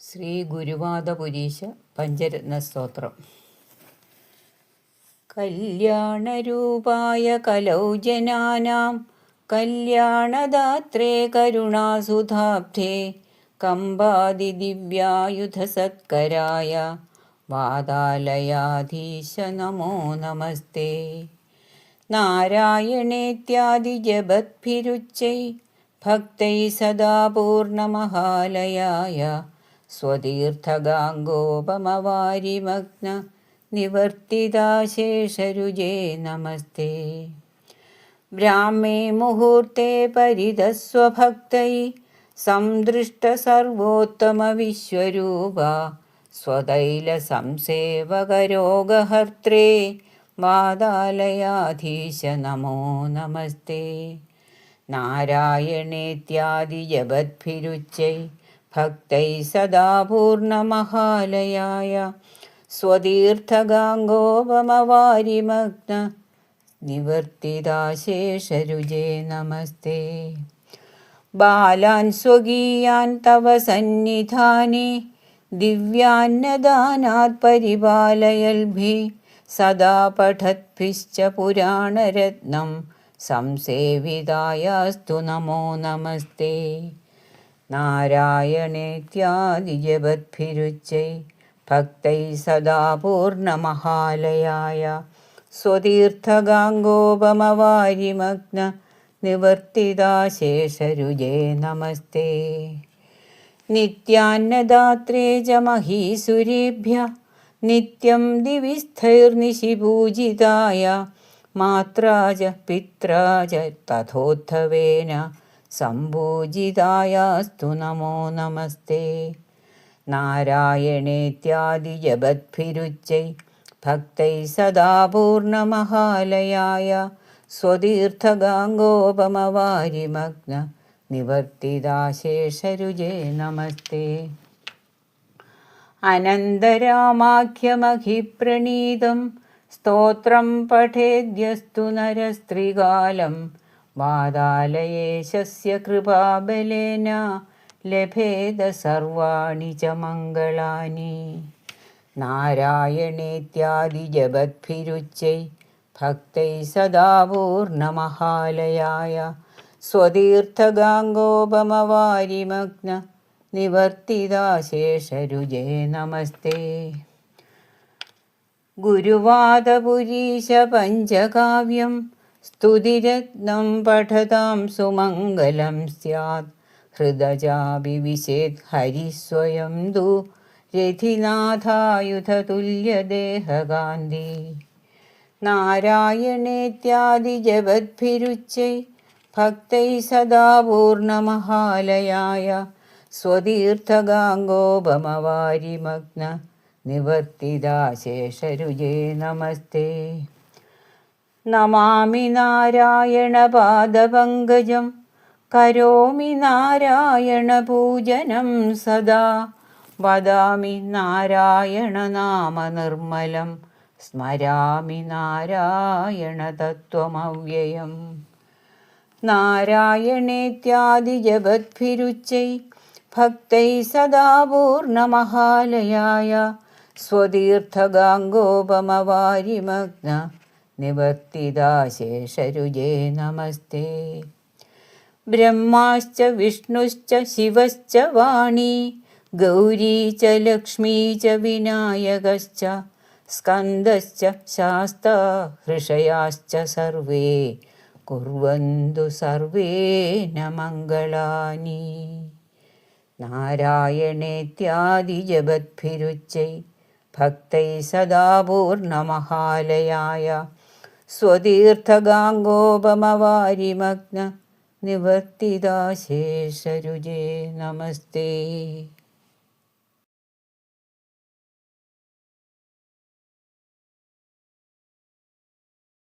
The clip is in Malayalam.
ശ്രീ ഗുരുവാദപുരീശ പഞ്ചരത്ന സ്തോത്രം. കല്യാണരൂപായ കലൗ ജനാനാം കല്യാണദാത്രേ കരുണാസുധാബ്ധേ കമ്പാദിദിവ്യായുധസത്കരായ വാതാലയാധീശ നമോ നമസ്തേ. നാരായണേത്യാദിജപദ്ഭിരുച്ചൈ ഭക്തൈ സദാ പൂർണമഹാലയായ സ്വതീർത്ഥഗാംഗോപമവാരിമഗ്ന നിവർത്തിതാശേഷരുജേ നമസ്തേ. ബ്രാഹ്മേ മുഹൂർത്തെ പരിതസ്വഭക്തൈ സംദൃഷ്ടസർവോത്തമവിശ്വരൂപ സ്വതൈലസംസേവകരോഗഹർത്രേ വാതാലയാധീശ നമോ നമസ്തേ. നാരായണേത്യാദിജപദ്ഭിരുച്ചൈ ഭക്തൈ സദാ പൂർണമഹാലയായ സ്വതീർത്ഥഗാംഗോപമവാരിമഗ്ന നിവർത്തിതാശേഷരുജേ നമസ്തേ. ബാലാൻ സ്വകീയാൻ തവ സന്നിധാനെ ദിവ്യാന്നദാനാത് പരിപാലയൽഭി സദാ പഠത്ഭിശ്ച പുരാണരത്നം സംസേവിതായാസ്തു നമോ നമസ്തേ. നാരായണേത്യാദിജപദ്ഭിരുച്ചൈ ഭക്തൈ സദാ പൂർണമഹാലയായ സ്വതീർത്ഥഗാംഗോപമവാരിമഗ്ന നിവർത്തിതാശേഷരുജേ നമസ്തേ. നിത്യാന്നദാത്രേ ച മഹീസുരേഭ്യ നിത്യം ദിവിസ്ഥൈർനിശിപൂജിതായ മാത്രാ ച പിത്രാ ച തഥോത്ഥവേന സംപൂജിതായാസ്തു നമോ നമസ്തേ. നാരായണേത്യാദിജപദ്ഭിരുച്ചൈ ഭക്തൈ സദാ പൂർണമഹാലയായ സ്വതീർത്ഥഗാംഗോപമവാരിമഗ്ന निवर्तिदाशेषरुजे നമസ്തേ. അനന്തരാമാഖ്യമഹിപ്രണീതം സ്തോത്രം പഠേദ്യസ്തു നരസ്ത്രീകാലം കൃപാബലേന ലഭേത സർവാണി ച മംഗളാനി. നാരായണേത്യാദിജപദ്ഭിരുച്ചൈ ഭക്തൈ സദാ പൂർണമഹാലയായ സ്വതീർത്ഥഗാംഗോപമവാരിമഗ്ന നിവർത്തിതാശേഷരുജേ നമസ്തേ. ഗുരുവാദപുരീശ പഞ്ചകാവ്യം സ്തുതിരത്നം പഠതാം സുമംഗലം സ്യാത്. ഹൃദജാഭിവിശേത് ഹരിസ്വയം ദു രഥിനാഥായുധതുല്യദേഹകാന്തി നാരായണേത്യാദിജപദ്ഭിരുച്ചൈ ഭക്തൈ സദാ പൂർണമഹാലയായ സ്വതീർത്ഥഗാംഗോപമവാരിമഗ്ന. നിവർത്തിതാശേഷരുജേ നമസ്തേ. നമാമി നാരായണപാദപങ്കജം കരോമി നാരായണപൂജനം സദാ. വദാമി നാരായണനാമനിർമ്മലം സ്മരാമി നാരായണതത്വമവ്യയം നാരായണേത്യാദിജപദ്ഭിരുച്ചൈ ഭക്തൈ സദാ പൂർണമഹാലയായ സ്വതീർത്ഥഗാംഗോപമവാരിമഗ്ന. നിവർത്തിതാശേഷരുജേ നമസ്തേ. ബ്രഹ്മാശ്ച വിഷ്ണുശ്ച ശിവശ്ച വാണി ഗൗരീ ച ലക്ഷ്മീ ച വിനായകശ്ച സ്കന്ദശ്ച ശാസ്ത ഹൃഷയാശ്ച സർവേ. കുർവന്തു സർവേന മംഗളാനി നാരായണേത്യാദിജപദ്ഭിരുച്ചൈ ഭക്തൈ സദാ പൂർണമഹാലയായ സ്വതീർത്ഥഗാംഗോപമവാരിമഗ്ന നിവർത്തിതാശേഷരുജേ നമസ്തേ.